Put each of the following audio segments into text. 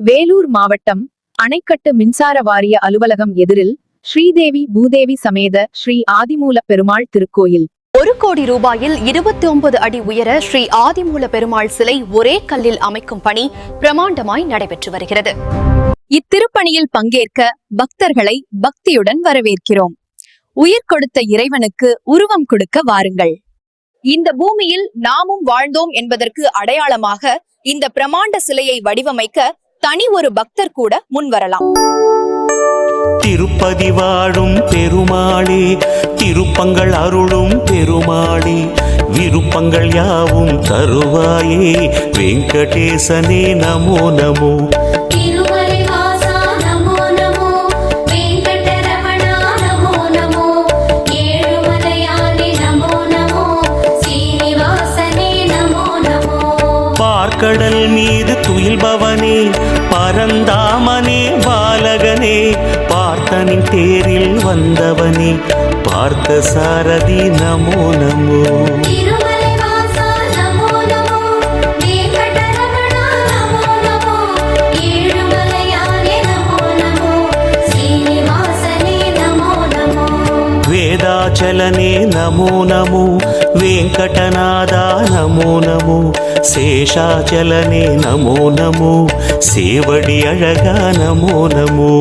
வேலூர் மாவட்டம் அணைக்கட்டு மின்சார வாரிய அலுவலகம் எதிரில் ஸ்ரீதேவி பூதேவி சமேத ஸ்ரீ ஆதிமூல பெருமாள் திருக்கோயில். ஒரு கோடி ரூபாயில் இருபத்தி ஒன்பது அடி உயர ஸ்ரீ ஆதிமூல பெருமாள் சிலை ஒரே கல்லில் அமைக்கும் பணி பிரமாண்டமாய் நடைபெற்று வருகிறது. இத்திருப்பணியில் பங்கேற்க பக்தர்களை பக்தியுடன் வரவேற்கிறோம். உயிர் கொடுத்த இறைவனுக்கு உருவம் கொடுக்க வாருங்கள். இந்த பூமியில் நாமும் வாழ்ந்தோம் என்பதற்கு அடையாளமாக இந்த பிரமாண்ட சிலையை வடிவமைக்க தனி ஒரு பக்தர் கூட முன்வரலாம். திருப்பதி வாழும் பெருமாளே திருப்பங்கள் அருளும் பெருமாளே விருப்பங்கள் யாவும் தருவாயே வெங்கடேசனே நமோ நமோ. பார்க்கடல் மீது துயில்பவனே பரந்தாமனே பாலகனே பார்த்தனின் தேரில் வந்தவனே பார்த்த சாரதி நமோ நமோ తిరుమలి వాసా నమో నమో వెంకటరమణ నమో నమో ఏడుమలయాని నమో నమో శ్రీనివాసనే నమో నమో వేదాచలనే నమో నమో వెంకటనాథ నమో నమో శేషాచలనే నమో నమో సేవడి అழகா నమో నమో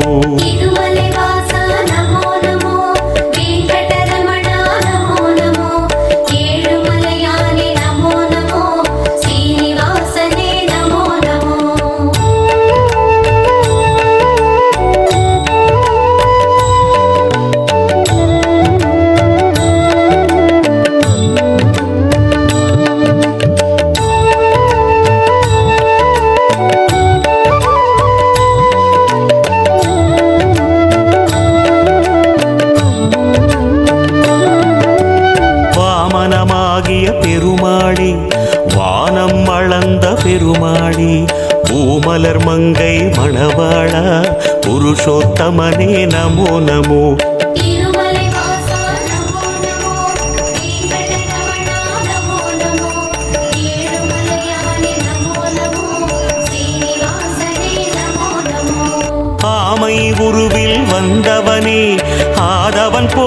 வாழிய பெருமாளி வானம் அளந்த பெருமாளி பூமலர் மங்கை மணவாளா புருஷோத்தமனே நமோ நமோ. ஆமை உருவில் வந்தவனே ஆதவன் போ